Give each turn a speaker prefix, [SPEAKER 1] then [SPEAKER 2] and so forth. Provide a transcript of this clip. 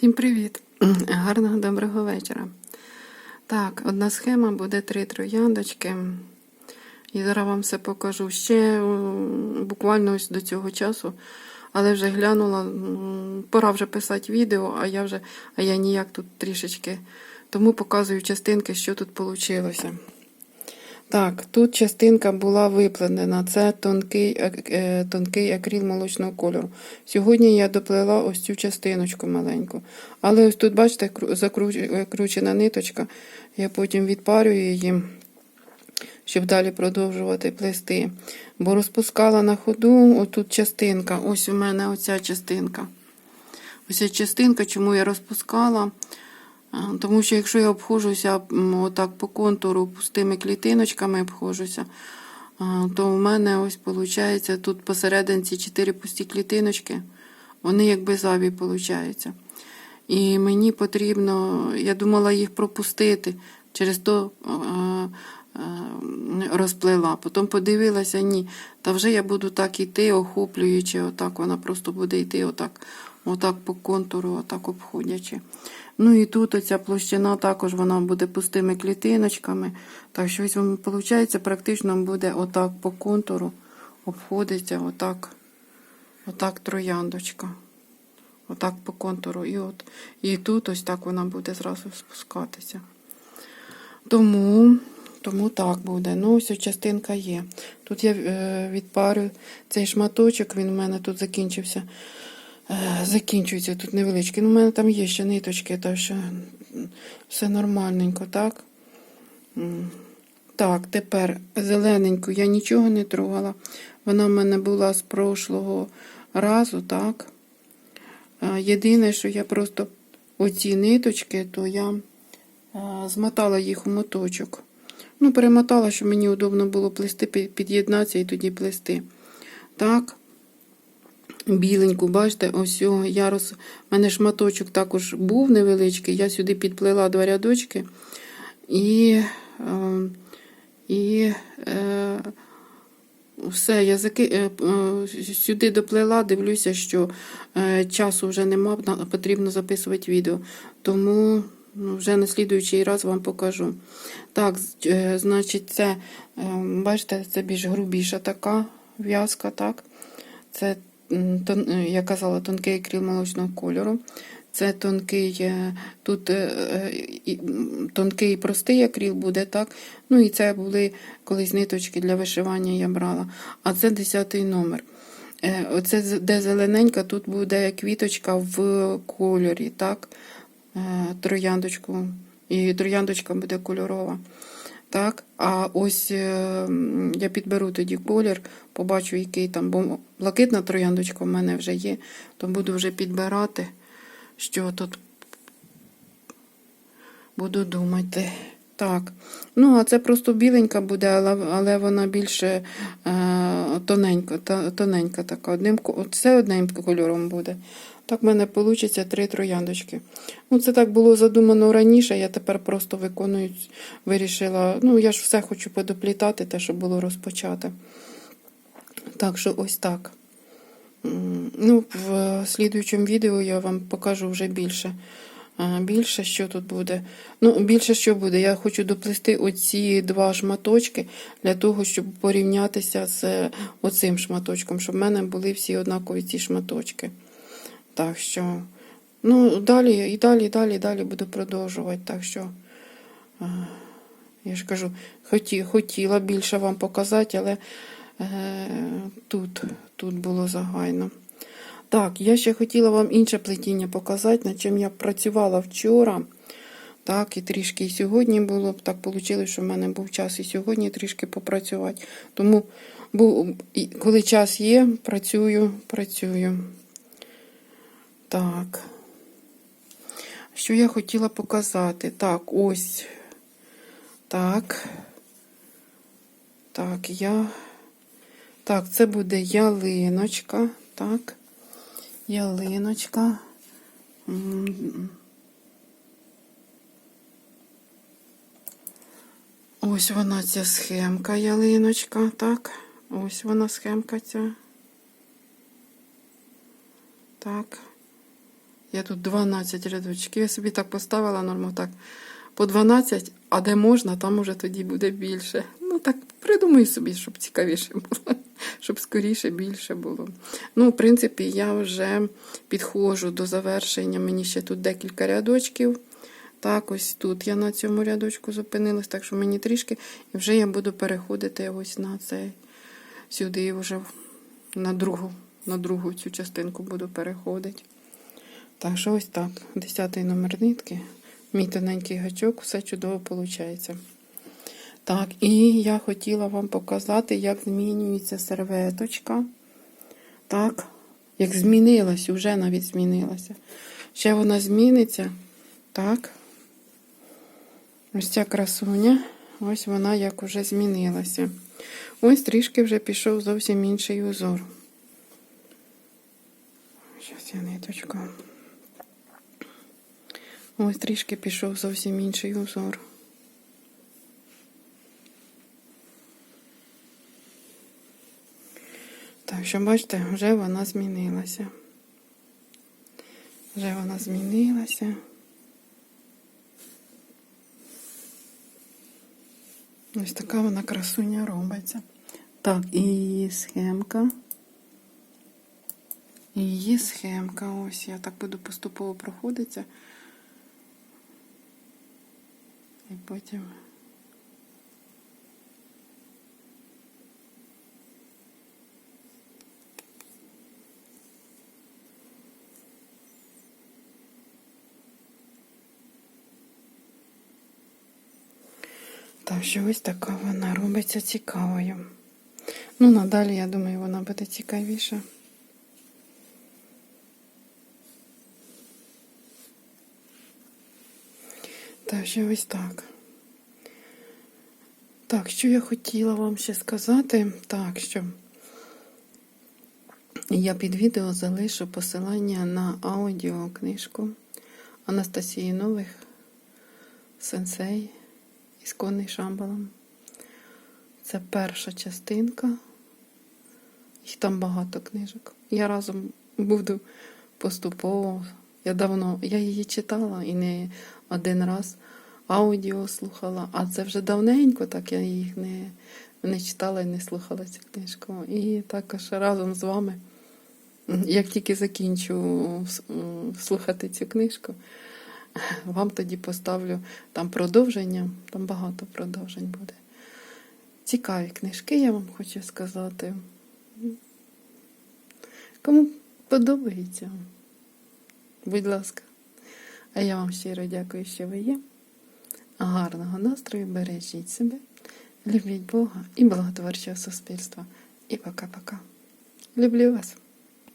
[SPEAKER 1] Всім привіт! Гарного доброго вечора. Так, одна схема буде три трояндочки. І зараз вам все покажу. Ще буквально ось до цього часу, але вже глянула, пора вже писати відео, а я вже, а я ніяк тут трішечки. Тому показую частинки, що тут вийшло. Так, тут частинка була виплетена. Це тонкий, ак- е, тонкий акрил молочного кольору. Сьогодні я доплела ось цю частиночку маленьку. Але ось тут, бачите, кру- закручена ниточка. Я потім відпарюю її, щоб далі продовжувати плести. Бо розпускала на ходу отут частинка. Ось у мене оця частинка. Ось ця частинка, чому я розпускала. Тому що якщо я обходжуся отак по контуру пустими клітиночками обходжуся, то в мене ось виходить тут посерединці 4 пусті клітиночки, вони якби заві виходять. І мені потрібно, я думала їх пропустити, через то розплела. Потім подивилася, ні, та вже я буду так іти, охоплюючи, отак вона просто буде йти отак, отак по контуру, отак обходячи. Ну і тут оця площина також вона буде пустими клітиночками. Так що ось виходить, практично буде отак по контуру, обходиться отак, отак трояндочка. Отак по контуру. І от і тут ось так вона буде зразу спускатися. Тому, тому так буде. Ну, ось частинка є. Тут я е, відпарю цей шматочок, він у мене тут закінчився. Е, закінчується тут невеличкий. Ну, у мене там є ще ниточки, так що все нормальненько, так? Так, тепер зелененьку я нічого не трогала. Вона в мене була з прошлого разу, так? Е, Єдине, що я просто оці ниточки, то я змотала їх у моточок. Ну, перемотала, щоб мені удобно було плести, під'єднатися і тоді плести. Так, біленьку, бачите, ось о, я роз... У мене шматочок також був невеличкий, я сюди підплела два рядочки і, е, і е, все, я заки... е, е, сюди доплела, дивлюся, що часу вже нема, потрібно записувати відео. Тому вже на слідуючий раз вам покажу. Так, е, значить, це, е, бачите, це більш грубіша така в'язка, так? Це, е, я казала, тонкий акрил молочного кольору. Це тонкий, тут е, і, простий акрил буде, так? Ну і це були колись ниточки для вишивання я брала. А це 10 номер. Оце де зелененька, тут буде квіточка в кольорі, так? Е, Трояндочку. І трояндочка буде кольорова. Так, а ось е, я підберу тоді колір, побачу, який там, бо блакитна трояндочка в мене вже є, то буду вже підбирати, що тут буду думати. Так. Ну, а це просто біленька буде, але, але вона більше е, тоненька, та, тоненька така. Одним, це одним кольором буде. Так в мене вийде три трояндочки. Ну, це так було задумано раніше, я тепер просто виконую, вирішила. Ну, я ж все хочу подоплітати, те, що було розпочати. Так що ось так. Ну, в слідуючому відео я вам покажу вже більше. А, Більше, що тут буде. Ну, більше що буде. Я хочу доплести оці два шматочки для того, щоб порівнятися з оцим шматочком, щоб в мене були всі однакові ці шматочки. Так що, ну, далі, і далі, і далі, і далі буду продовжувати. Так що, я ж кажу, хоті, хотіла більше вам показати, але е, тут, тут було загайно. Так, я ще хотіла вам інше плетіння показати, над чим я працювала вчора. Так, і трішки і сьогодні було так вийшло, що в мене був час і сьогодні трішки попрацювати. Тому, коли час є, працюю, працюю. Так. Що я хотіла показати? Так, ось. Так. Так, я. Так, це буде ялиночка. Так. Ялиночка. Ось вона ця схемка ялиночка, так. Ось вона схемка ця. Так. Я тут 12 рядочків. Я собі так поставила норму так. По 12, а де можна, там уже тоді буде більше. Ну так придумай собі, щоб цікавіше було, щоб скоріше більше було. Ну, в принципі, я вже підходжу до завершення. Мені ще тут декілька рядочків. Так, ось тут я на цьому рядочку зупинилась, так що мені трішки, і вже я буду переходити ось на цей сюди, вже на другу, на другу цю частинку буду переходити. Так що ось так. Десятий номер нитки. Мій тоненький гачок, все чудово виходить. Так, і я хотіла вам показати, як змінюється серветочка. Так, як змінилась, вже навіть змінилася. Ще вона зміниться. Так. Ось ця красуня. Ось вона як уже змінилася. Ось трішки вже пішов зовсім інший узор. Зараз я ниточку. Ось трішки пішов зовсім інший узор. Так що, бачите, вже вона змінилася. Вже вона змінилася. Ось така вона красуня робиться. Так, і її схемка. І Її схемка. Ось я так буду поступово проходитися. І потім. Так що ось така вона робиться цікавою. Ну, надалі, я думаю, вона буде цікавіша. Так, що ось так. Так, що я хотіла вам ще сказати? Так, що я під відео залишу посилання на аудіокнижку Анастасії Нових Сенсей із Конний Шамбалом. Це перша частинка. Їх там багато книжок. Я разом буду поступово. Я давно я її читала і не один раз аудіо слухала, а це вже давненько, так я їх не, не читала і не слухала цю книжку. І також разом з вами, як тільки закінчу слухати цю книжку, вам тоді поставлю там продовження, там багато продовжень буде. Цікаві книжки, я вам хочу сказати. Кому подобається, будь ласка. А я вам щиро дякую, що ви є. Гарного настрою, бережіть себе, любіть Бога і благотворчого суспільства. І пока-пока. Люблю вас.